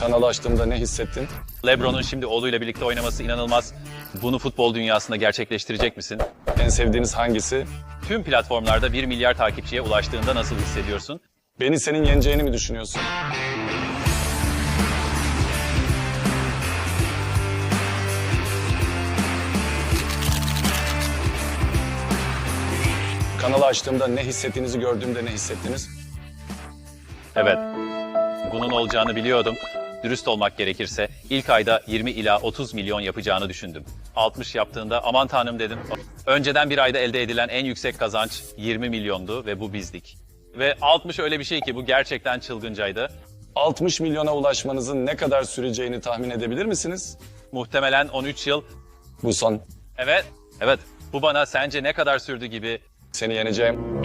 Kanalı açtığımda ne hissettin? LeBron'un şimdi oğluyla birlikte oynaması inanılmaz. Bunu futbol dünyasında gerçekleştirecek misin? En sevdiğiniz hangisi? Tüm platformlarda 1 milyar takipçiye ulaştığında nasıl hissediyorsun? Beni senin yeneceğini mi düşünüyorsun? Kanalı açtığımda ne hissettiğinizi gördüğümde ne hissettiniz? Evet. Bunun olacağını biliyordum. Dürüst olmak gerekirse ilk ayda 20 ila 30 milyon yapacağını düşündüm. 60 yaptığında aman tanrım dedim. Önceden bir ayda elde edilen en yüksek kazanç 20 milyondu ve bu bizdik. Ve 60 öyle bir şey ki bu gerçekten çılgıncaydı. 60 milyona ulaşmanızın ne kadar süreceğini tahmin edebilir misiniz? Muhtemelen 13 yıl. Bu son. Evet, evet. Bu bana sence ne kadar sürdü gibi Seni yeneceğim.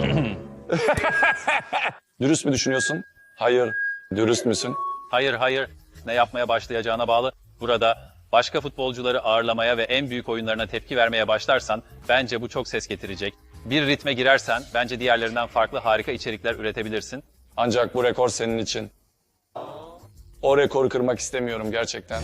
Dürüst mü düşünüyorsun? Hayır. Dürüst müsün? Hayır hayır ne yapmaya başlayacağına bağlı. Burada başka futbolcuları ağırlamaya ve en büyük oyunlarına tepki vermeye başlarsan bence bu çok ses getirecek. Bir ritme girersen bence diğerlerinden farklı harika içerikler üretebilirsin. Ancak bu rekor senin için. O rekoru kırmak istemiyorum gerçekten.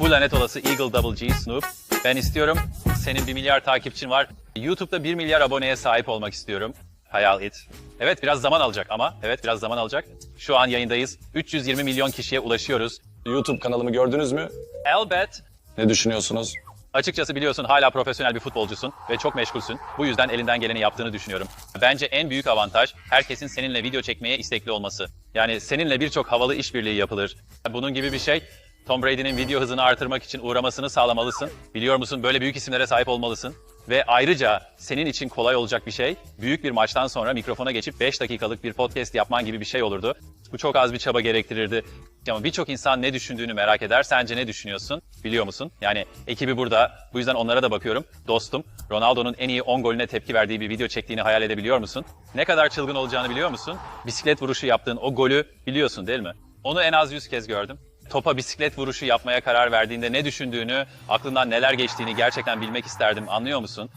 Bu lanet olası Eagle Double G Snoop. Ben istiyorum. Senin 1 milyar takipçin var. YouTube'da 1 milyar aboneye sahip olmak istiyorum. Hayal et. Evet biraz zaman alacak ama evet biraz zaman alacak. Şu an yayındayız. 320 milyon kişiye ulaşıyoruz. YouTube kanalımı gördünüz mü? Elbet Ne düşünüyorsunuz? Açıkçası biliyorsun hala profesyonel bir futbolcusun ve çok meşgulsün. Bu yüzden elinden geleni yaptığını düşünüyorum. Bence en büyük avantaj herkesin seninle video çekmeye istekli olması. Yani seninle birçok havalı işbirliği yapılır. Bunun gibi bir şey Tom Brady'nin video hızını artırmak için uğramasını sağlamalısın. Biliyor musun böyle büyük isimlere sahip olmalısın. Ve ayrıca senin için kolay olacak bir şey, büyük bir maçtan sonra mikrofona geçip 5 dakikalık bir podcast yapman gibi bir şey olurdu. Bu çok az bir çaba gerektirirdi. Ama birçok insan ne düşündüğünü merak eder. Sence ne düşünüyorsun? Biliyor musun? Yani ekibi burada. Bu yüzden onlara da bakıyorum. Dostum, Ronaldo'nun en iyi 10 golüne tepki verdiği bir video çektiğini hayal edebiliyor musun? Ne kadar çılgın olacağını biliyor musun? Bisiklet vuruşu yaptığın o golü biliyorsun değil mi? Onu en az 100 kez gördüm. Topa bisiklet vuruşu yapmaya karar verdiğinde ne düşündüğünü, aklından neler geçtiğini gerçekten bilmek isterdim. Anlıyor musun?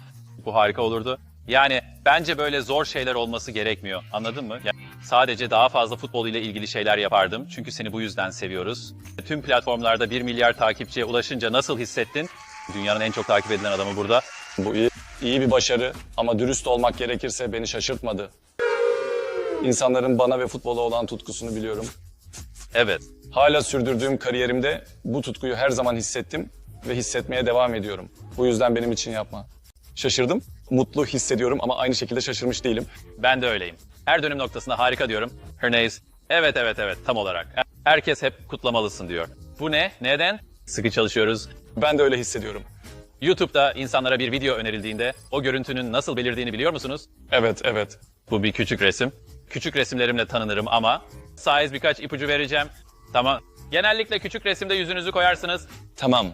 Bu harika olurdu. Yani bence böyle zor şeyler olması gerekmiyor. Anladın mı? Yani sadece daha fazla futbol ile ilgili şeyler yapardım. Çünkü seni bu yüzden seviyoruz. Tüm platformlarda 1 milyar takipçiye ulaşınca nasıl hissettin? Dünyanın en çok takip edilen adamı burada. Bu iyi, iyi bir başarı ama dürüst olmak gerekirse beni şaşırtmadı. İnsanların bana ve futbola olan tutkusunu biliyorum. Evet. Hala sürdürdüğüm kariyerimde bu tutkuyu her zaman hissettim ve hissetmeye devam ediyorum. Bu yüzden benim için yapma. Şaşırdım, mutlu hissediyorum ama aynı şekilde şaşırmış değilim. Ben de öyleyim. Her dönüm noktasında harika diyorum. Hernays. Evet evet evet tam olarak. Herkes hep kutlamalısın diyor. Bu ne? Neden? Sıkı çalışıyoruz. Ben de öyle hissediyorum. YouTube'da insanlara bir video önerildiğinde o görüntünün nasıl belirdiğini biliyor musunuz? Evet, evet. Bu bir küçük resim. Küçük resimlerimle tanınırım ama size birkaç ipucu vereceğim. Tamam. Genellikle küçük resimde yüzünüzü koyarsınız. Tamam.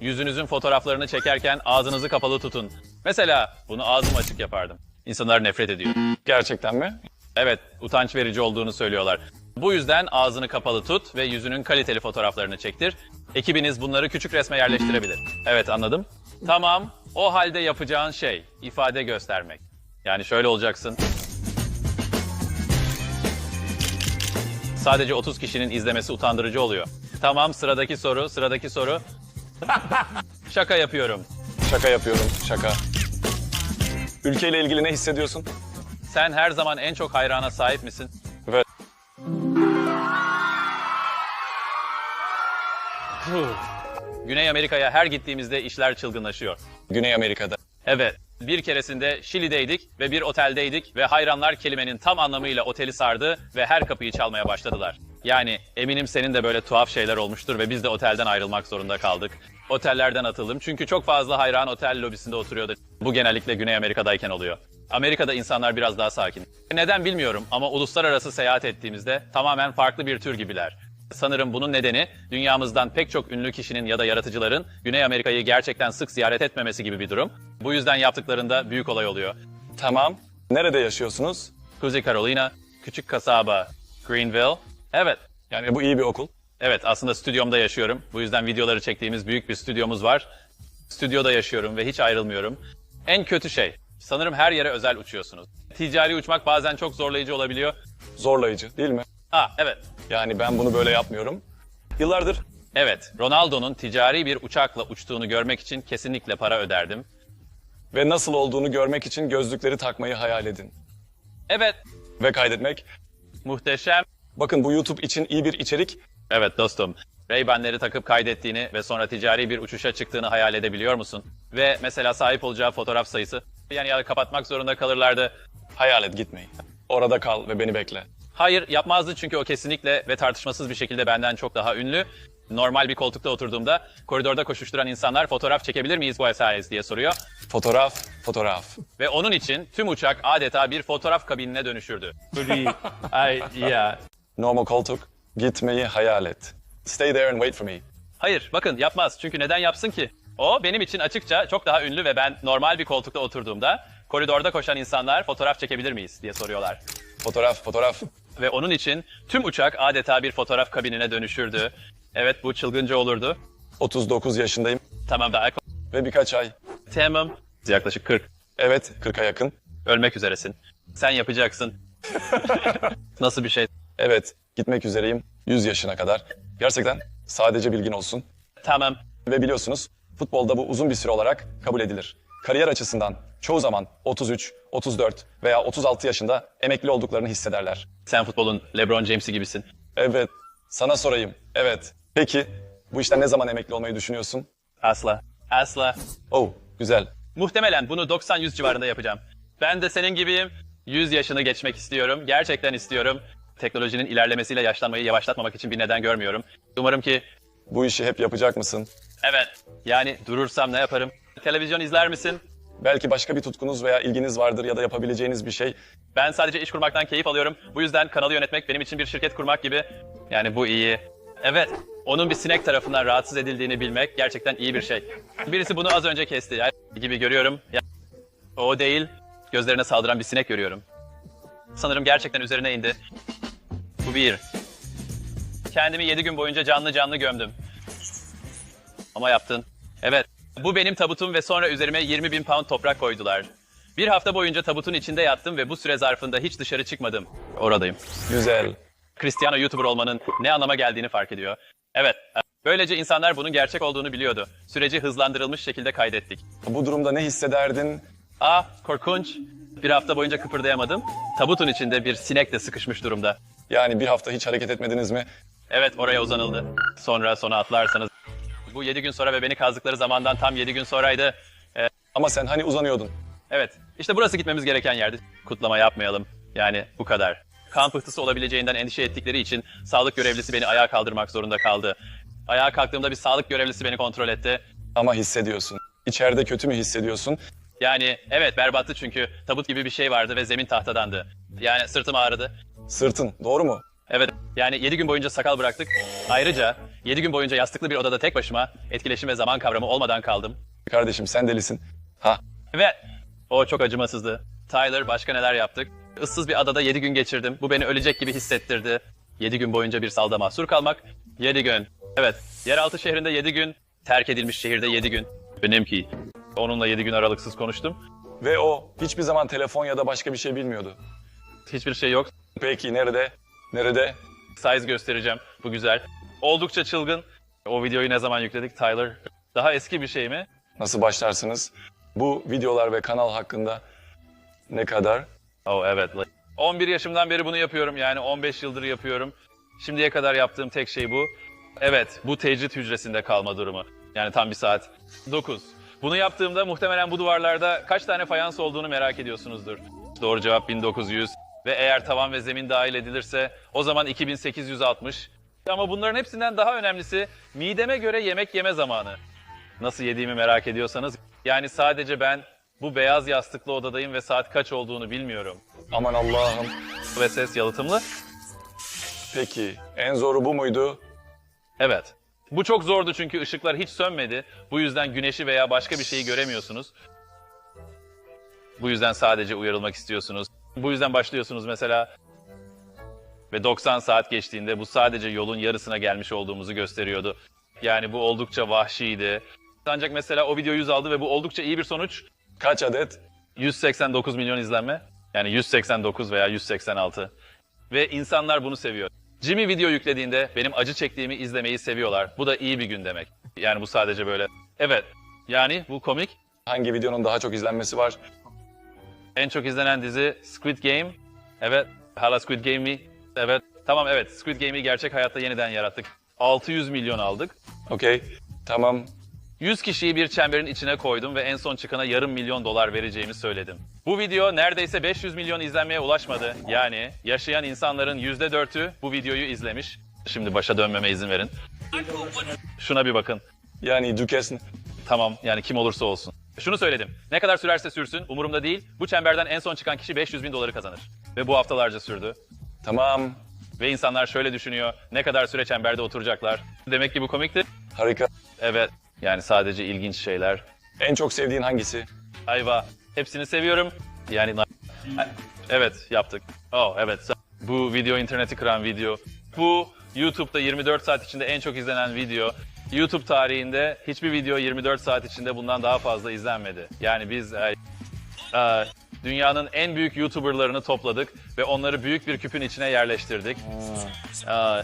Yüzünüzün fotoğraflarını çekerken ağzınızı kapalı tutun. Mesela bunu ağzım açık yapardım. İnsanlar nefret ediyor. Gerçekten mi? Evet, utanç verici olduğunu söylüyorlar. Bu yüzden ağzını kapalı tut ve yüzünün kaliteli fotoğraflarını çektir. Ekibiniz bunları küçük resme yerleştirebilir. Evet, anladım. Tamam, o halde yapacağın şey ifade göstermek. Yani şöyle olacaksın. Sadece 30 kişinin izlemesi utandırıcı oluyor. Tamam, sıradaki soru, sıradaki soru. Şaka yapıyorum. Şaka yapıyorum, şaka. Ülkeyle ilgili ne hissediyorsun? Sen her zaman en çok hayrana sahip misin? Ve Güney Amerika'ya her gittiğimizde işler çılgınlaşıyor. Güney Amerika'da. Evet. Bir keresinde Şili'deydik ve bir oteldeydik ve hayranlar kelimenin tam anlamıyla oteli sardı ve her kapıyı çalmaya başladılar. Yani eminim senin de böyle tuhaf şeyler olmuştur ve biz de otelden ayrılmak zorunda kaldık. Otellerden atıldım çünkü çok fazla hayran otel lobisinde oturuyordu. Bu genellikle Güney Amerika'dayken oluyor. Amerika'da insanlar biraz daha sakin. Neden bilmiyorum ama uluslararası seyahat ettiğimizde tamamen farklı bir tür gibiler. Sanırım bunun nedeni dünyamızdan pek çok ünlü kişinin ya da yaratıcıların Güney Amerika'yı gerçekten sık ziyaret etmemesi gibi bir durum. Bu yüzden yaptıklarında büyük olay oluyor. Tamam. Nerede yaşıyorsunuz? Kuzey Carolina, küçük kasaba Greenville. Evet, Yani bu iyi bir okul. evet aslında stüdyomda yaşıyorum. Bu yüzden videoları çektiğimiz büyük bir stüdyomuz var. Stüdyoda yaşıyorum ve hiç ayrılmıyorum. En kötü şey, sanırım her yere özel uçuyorsunuz. Ticari uçmak bazen çok zorlayıcı olabiliyor. Zorlayıcı değil mi? Ha evet. Yani ben bunu böyle yapmıyorum. Yıllardır Evet, Ronaldo'nun ticari bir uçakla uçtuğunu görmek için kesinlikle para öderdim. ve nasıl olduğunu görmek için gözlükleri takmayı hayal edin. Evet, Ve kaydetmek. muhteşem. Bakın bu YouTube için iyi bir içerik. Evet dostum, Ray-Ban'leri takıp kaydettiğini ve sonra ticari bir uçuşa çıktığını hayal edebiliyor musun? Ve mesela sahip olacağı fotoğraf sayısı, yani ya kapatmak zorunda kalırlardı. Hayal et gitmeyi. Orada kal ve beni bekle. Hayır yapmazdı çünkü o kesinlikle ve tartışmasız bir şekilde benden çok daha ünlü. Normal bir koltukta oturduğumda koridorda koşuşturan insanlar fotoğraf çekebilir miyiz Buenos Aires diye soruyor. Fotoğraf, fotoğraf. Ve onun için tüm uçak adeta bir fotoğraf kabinine dönüşürdü. Böyle, ay ya. Normal koltuk, gitmeyi hayal et. Stay there and wait for me. Hayır bakın yapmaz çünkü neden yapsın ki? O benim için açıkça çok daha ünlü ve ben normal bir koltukta oturduğumda koridorda koşan insanlar fotoğraf çekebilir miyiz diye soruyorlar. Fotoğraf, fotoğraf. Ve onun için tüm uçak adeta bir fotoğraf kabinine dönüşürdü. Evet bu çılgınca olurdu. 39 yaşındayım Tamam daha ve birkaç ay. tamam. Yaklaşık 40. Evet, 40'a yakın. Ölmek üzeresin. Sen yapacaksın. Nasıl bir şey? Evet, gitmek üzereyim 100 yaşına kadar. Gerçekten sadece bilgin olsun. Tamam. Ve biliyorsunuz futbolda bu uzun bir süre olarak kabul edilir. Kariyer açısından çoğu zaman 33, 34 veya 36 yaşında emekli olduklarını hissederler. Sen futbolun LeBron James'i gibisin. Evet, sana sorayım. Evet. Peki, bu işten ne zaman emekli olmayı düşünüyorsun? Asla. Asla. Oh, güzel. Muhtemelen bunu 90-100 civarında yapacağım. Ben de senin gibiyim. 100 yaşını geçmek istiyorum. Gerçekten istiyorum. Teknolojinin ilerlemesiyle yaşlanmayı yavaşlatmamak için bir neden görmüyorum. Umarım ki Bu işi hep yapacak mısın? evet yani durursam ne yaparım? Televizyon izler misin? Belki başka bir tutkunuz veya ilginiz vardır ya da yapabileceğiniz bir şey. Ben sadece iş kurmaktan keyif alıyorum. Bu yüzden kanalı yönetmek benim için bir şirket kurmak gibi. Yani bu iyi. Evet, onun bir sinek tarafından rahatsız edildiğini bilmek gerçekten iyi bir şey. Birisi bunu az önce kesti. Yani gibi görüyorum. Ya, o değil. Gözlerine saldıran bir sinek görüyorum. Sanırım gerçekten üzerine indi. Bu bir. Kendimi yedi gün boyunca canlı canlı gömdüm. Ama yaptın. Evet. Bu benim tabutum ve sonra üzerime 20 bin pound toprak koydular. Bir hafta boyunca tabutun içinde yattım ve bu süre zarfında hiç dışarı çıkmadım. Oradayım. Güzel. Cristiano YouTuber olmanın ne anlama geldiğini fark ediyor. Evet, böylece insanlar bunun gerçek olduğunu biliyordu. Süreci hızlandırılmış şekilde kaydettik. Bu durumda ne hissederdin? Aa, korkunç. Bir hafta boyunca kıpırdayamadım. Tabutun içinde bir sinek de sıkışmış durumda. Yani bir hafta hiç hareket etmediniz mi? Evet, oraya uzanıldı. Sonra sona atlarsanız. Bu 7 gün sonra ve beni kazdıkları zamandan tam 7 gün sonraydı. Ama sen hani uzanıyordun. Evet, işte burası gitmemiz gereken yerdi. Kutlama yapmayalım. Yani bu kadar. Kan pıhtısı olabileceğinden endişe ettikleri için sağlık görevlisi beni ayağa kaldırmak zorunda kaldı. Ayağa kalktığımda bir sağlık görevlisi beni kontrol etti. Ama hissediyorsun. İçeride kötü mü hissediyorsun? Yani evet berbattı çünkü tabut gibi bir şey vardı ve zemin tahtadandı. Yani sırtım ağrıdı. Sırtın, doğru mu? Evet yani 7 gün boyunca sakal bıraktık. Ayrıca 7 gün boyunca yastıklı bir odada tek başıma etkileşim ve zaman kavramı olmadan kaldım. Kardeşim sen delisin. Ha, Ve o çok acımasızdı. Tyler başka neler yaptık? Issız bir adada 7 gün geçirdim. Bu beni ölecek gibi hissettirdi. 7 gün boyunca bir salda mahsur kalmak. 7 gün. Evet. Yeraltı şehrinde 7 gün. Terk edilmiş şehirde 7 gün. Benimki. Onunla 7 gün aralıksız konuştum. ve o hiçbir zaman telefon ya da başka bir şey bilmiyordu. Hiçbir şey yok. Peki nerede? Nerede? Size göstereceğim. Bu güzel. Oldukça çılgın. O videoyu ne zaman yükledik Tyler? Daha eski bir şey mi? Nasıl başlarsınız? Bu videolar ve kanal hakkında ne kadar? Oh evet. 11 yaşımdan beri bunu yapıyorum yani 15 yıldır yapıyorum. Şimdiye kadar yaptığım tek şey bu. Evet, bu tecrit hücresinde kalma durumu. Yani tam bir saat. 9. Bunu yaptığımda muhtemelen bu duvarlarda kaç tane fayans olduğunu merak ediyorsunuzdur. Doğru cevap 1900 ve eğer tavan ve zemin dahil edilirse o zaman 2860. Ama bunların hepsinden daha önemlisi mideme göre yemek yeme zamanı. Nasıl yediğimi merak ediyorsanız yani sadece ben bu beyaz yastıklı odadayım ve saat kaç olduğunu bilmiyorum. Aman Allah'ım. Ve ses yalıtımlı. Peki en zoru bu muydu? Evet. Bu çok zordu çünkü ışıklar hiç sönmedi. Bu yüzden güneşi veya başka bir şeyi göremiyorsunuz. Bu yüzden sadece uyarılmak istiyorsunuz. Bu yüzden başlıyorsunuz mesela. Ve 90 saat geçtiğinde bu sadece yolun yarısına gelmiş olduğumuzu gösteriyordu. Yani bu oldukça vahşiydi. Ancak mesela o video 100 aldı ve bu oldukça iyi bir sonuç. Kaç adet? 189 milyon izlenme. Yani 189 veya 186. Ve insanlar bunu seviyor. Jimmy video yüklediğinde benim acı çektiğimi izlemeyi seviyorlar. Bu da iyi bir gün demek. Yani bu sadece böyle. Evet. Yani bu komik. Hangi videonun daha çok izlenmesi var? En çok izlenen dizi Squid Game. Evet. Hala Squid Game mi? Evet. Tamam evet. Squid Game'i gerçek hayatta yeniden yarattık. 600 milyon aldık. Okey. Tamam. 100 kişiyi bir çemberin içine koydum ve en son çıkana yarım milyon dolar vereceğimi söyledim. Bu video neredeyse 500 milyon izlenmeye ulaşmadı. Yani yaşayan insanların %4'ü bu videoyu izlemiş. Şimdi başa dönmeme izin verin. Şuna bir bakın. Yani Dukes Tamam yani kim olursa olsun. Şunu söyledim. Ne kadar sürerse sürsün umurumda değil. Bu çemberden en son çıkan kişi 500 bin doları kazanır. Ve bu haftalarca sürdü. Tamam. Ve insanlar şöyle düşünüyor. Ne kadar süre çemberde oturacaklar. Demek ki bu komikti. Harika. Evet. Yani sadece ilginç şeyler. En çok sevdiğin hangisi? Ayva. Hepsini seviyorum. Yani evet yaptık. Oh evet. Bu video interneti kıran video. Bu YouTube'da 24 saat içinde en çok izlenen video. YouTube tarihinde hiçbir video 24 saat içinde bundan daha fazla izlenmedi. Yani biz e, e, dünyanın en büyük YouTuber'larını topladık ve onları büyük bir küpün içine yerleştirdik. E,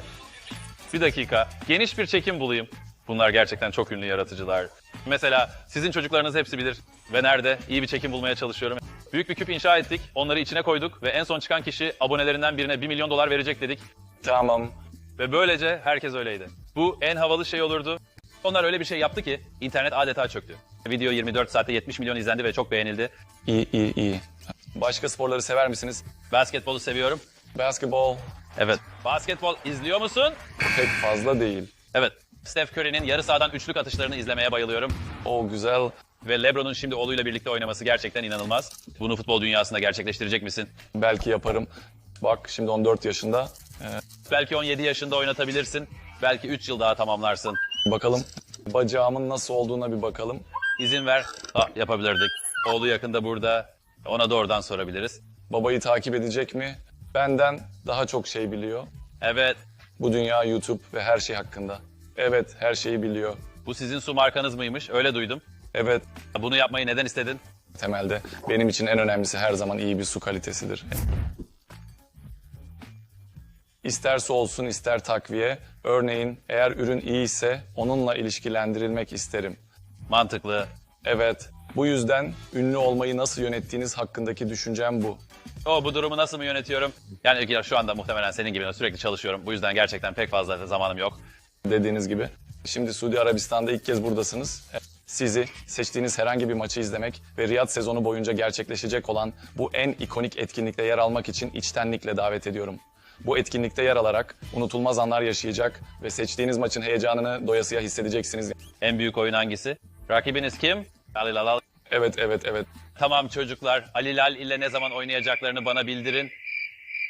bir dakika. Geniş bir çekim bulayım. Bunlar gerçekten çok ünlü yaratıcılar. Mesela sizin çocuklarınız hepsi bilir. Ve nerede? İyi bir çekim bulmaya çalışıyorum. Büyük bir küp inşa ettik. Onları içine koyduk ve en son çıkan kişi abonelerinden birine 1 milyon dolar verecek dedik. Tamam. Ve böylece herkes öyleydi. Bu en havalı şey olurdu. Onlar öyle bir şey yaptı ki internet adeta çöktü. Video 24 saatte 70 milyon izlendi ve çok beğenildi. İyi iyi iyi. Başka sporları sever misiniz? Basketbolu seviyorum. Basketbol Evet. Basketbol izliyor musun? pek fazla değil. Evet. Steph Curry'nin yarı sahadan üçlük atışlarını izlemeye bayılıyorum. O güzel. Ve LeBron'un şimdi oğluyla birlikte oynaması gerçekten inanılmaz. Bunu futbol dünyasında gerçekleştirecek misin? Belki yaparım. Bak şimdi 14 yaşında. Belki 17 yaşında oynatabilirsin. Belki 3 yıl daha tamamlarsın. Bakalım bacağımın nasıl olduğuna bir bakalım. İzin ver. Ha, yapabilirdik. Oğlu yakında burada. Ona da oradan sorabiliriz. Babayı takip edecek mi? Benden daha çok şey biliyor. Evet. Bu dünya YouTube ve her şey hakkında. Evet, her şeyi biliyor. Bu sizin su markanız mıymış? Öyle duydum. Evet, Bunu yapmayı neden istedin? temelde benim için en önemlisi her zaman iyi bir su kalitesidir. İster su olsun ister takviye. Örneğin eğer ürün iyi ise onunla ilişkilendirilmek isterim. Mantıklı. Evet, bu yüzden ünlü olmayı nasıl yönettiğiniz hakkındaki düşüncem bu. O bu durumu nasıl mı yönetiyorum? Yani şu anda muhtemelen senin gibi sürekli çalışıyorum. Bu yüzden gerçekten pek fazla zamanım yok. dediğiniz gibi. Şimdi Suudi Arabistan'da ilk kez buradasınız. Sizi seçtiğiniz herhangi bir maçı izlemek ve Riyad sezonu boyunca gerçekleşecek olan bu en ikonik etkinlikte yer almak için içtenlikle davet ediyorum. Bu etkinlikte yer alarak unutulmaz anlar yaşayacak ve seçtiğiniz maçın heyecanını doyasıya hissedeceksiniz. En büyük oyun hangisi? Rakibiniz kim? Alilal. Evet, evet, evet. Tamam çocuklar. Alilal ile ne zaman oynayacaklarını bana bildirin.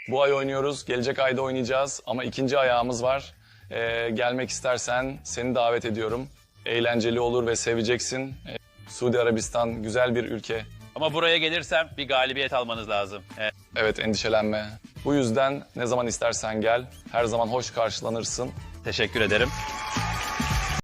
Bu ay oynuyoruz, gelecek ayda oynayacağız ama ikinci ayağımız var. Ee, gelmek istersen seni davet ediyorum. Eğlenceli olur ve seveceksin. Ee, Suudi Arabistan güzel bir ülke. Ama buraya gelirsem bir galibiyet almanız lazım. Ee, Evet endişelenme. Bu yüzden ne zaman istersen gel. Her zaman hoş karşılanırsın. teşekkür ederim.